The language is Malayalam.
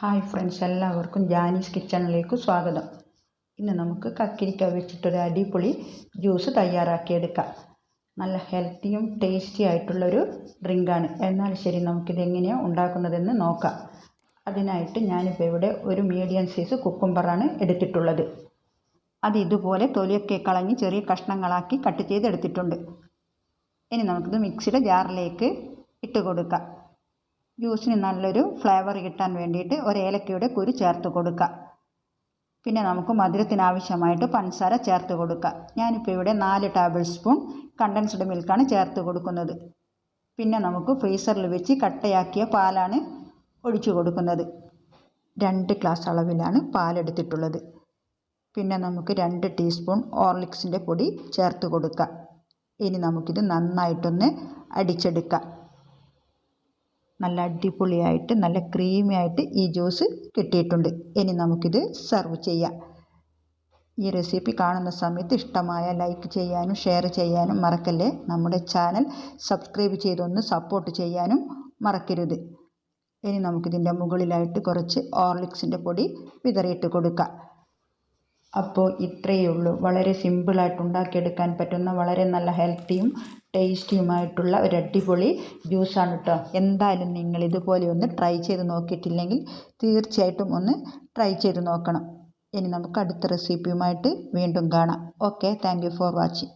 ഹായ് ഫ്രണ്ട്സ് എല്ലാവർക്കും ജാനീസ് കിച്ചണിലേക്ക് സ്വാഗതം. ഇന്ന് നമുക്ക് കക്കിരിക്ക വെച്ചിട്ടൊരു അടിപൊളി ജ്യൂസ് തയ്യാറാക്കിയെടുക്കാം. നല്ല ഹെൽത്തിയും ടേസ്റ്റി ആയിട്ടുള്ളൊരു ഡ്രിങ്കാണ് എന്നാൽ ശരി നമുക്കിത് എങ്ങനെയാണ് ഉണ്ടാക്കുന്നതെന്ന് നോക്കാം. അതിനായിട്ട് ഞാനിപ്പോൾ ഇവിടെ ഒരു മീഡിയം സൈസ് കുക്കുംബറാണ് എടുത്തിട്ടുള്ളത്. അത് ഇതുപോലെ തൊലിയൊക്കെ കളഞ്ഞ് ചെറിയ കഷ്ണങ്ങളാക്കി കട്ട് ചെയ്തെടുത്തിട്ടുണ്ട്. ഇനി നമുക്കിത് മിക്സിയുടെ ജാറിലേക്ക് ഇട്ട് കൊടുക്കാം. ജ്യൂസിന് നല്ലൊരു ഫ്ലേവർ കിട്ടാൻ വേണ്ടിയിട്ട് ഒരു ഏലക്കയുടെ കുരു ചേർത്ത് കൊടുക്കുക പിന്നെ നമുക്ക് മധുരത്തിനാവശ്യമായിട്ട് പഞ്ചസാര ചേർത്ത് കൊടുക്കുക ഞാനിപ്പോൾ ഇവിടെ നാല് ടേബിൾ സ്പൂൺ കണ്ടൻസ്ഡ് മിൽക്കാണ് ചേർത്ത് കൊടുക്കുന്നത്. പിന്നെ നമുക്ക് ഫ്രീസറിൽ വെച്ച് കട്ടയാക്കിയ പാലാണ് ഒഴിച്ചു കൊടുക്കുന്നത്. രണ്ട് ഗ്ലാസ് അളവിലാണ് പാലെടുത്തിട്ടുള്ളത്. പിന്നെ നമുക്ക് രണ്ട് ടീസ്പൂൺ ഓർലിക്സിന്റെ പൊടി ചേർത്ത് കൊടുക്കുക ഇനി നമുക്കിത് നന്നായിട്ടൊന്ന് അടിച്ചെടുക്കാം. നല്ല അടിപൊളിയായിട്ട് നല്ല ക്രീമി ആയിട്ട് ഈ ജ്യൂസ് കിട്ടിയിട്ടുണ്ട്. ഇനി നമുക്കിത് സെർവ് ചെയ്യാം. ഈ റെസിപ്പി കാണുന്ന സമയത്ത് ഇഷ്ടമായ ലൈക്ക് ചെയ്യാനും ഷെയർ ചെയ്യാനും മറക്കല്ലേ? നമ്മുടെ ചാനൽ സബ്സ്ക്രൈബ് ചെയ്തൊന്ന് സപ്പോർട്ട് ചെയ്യാനും മറക്കരുത്. ഇനി നമുക്കിതിന്റെ മുകളിലായിട്ട് കുറച്ച് ഓർലിക്സിന്റെ പൊടി വിതറിയിട്ട് കൊടുക്കാം. അപ്പോൾ ഇത്രയേ ഉള്ളൂ. വളരെ സിമ്പിളായിട്ട് ഉണ്ടാക്കിയെടുക്കാൻ പറ്റുന്ന വളരെ നല്ല ഹെൽത്തിയും ടേസ്റ്റിയുമായിട്ടുള്ള ഒരു അടിപൊളി ജ്യൂസാണ് കേട്ടോ എന്തായാലും നിങ്ങൾ ഇതുപോലെ ഒന്ന് ട്രൈ ചെയ്ത് നോക്കിയിട്ടില്ലെങ്കിൽ തീർച്ചയായിട്ടും ഒന്ന് ട്രൈ ചെയ്ത് നോക്കണം. ഇനി നമുക്ക് അടുത്ത റെസിപ്പിയുമായിട്ട് വീണ്ടും കാണാം. Okay thank for watching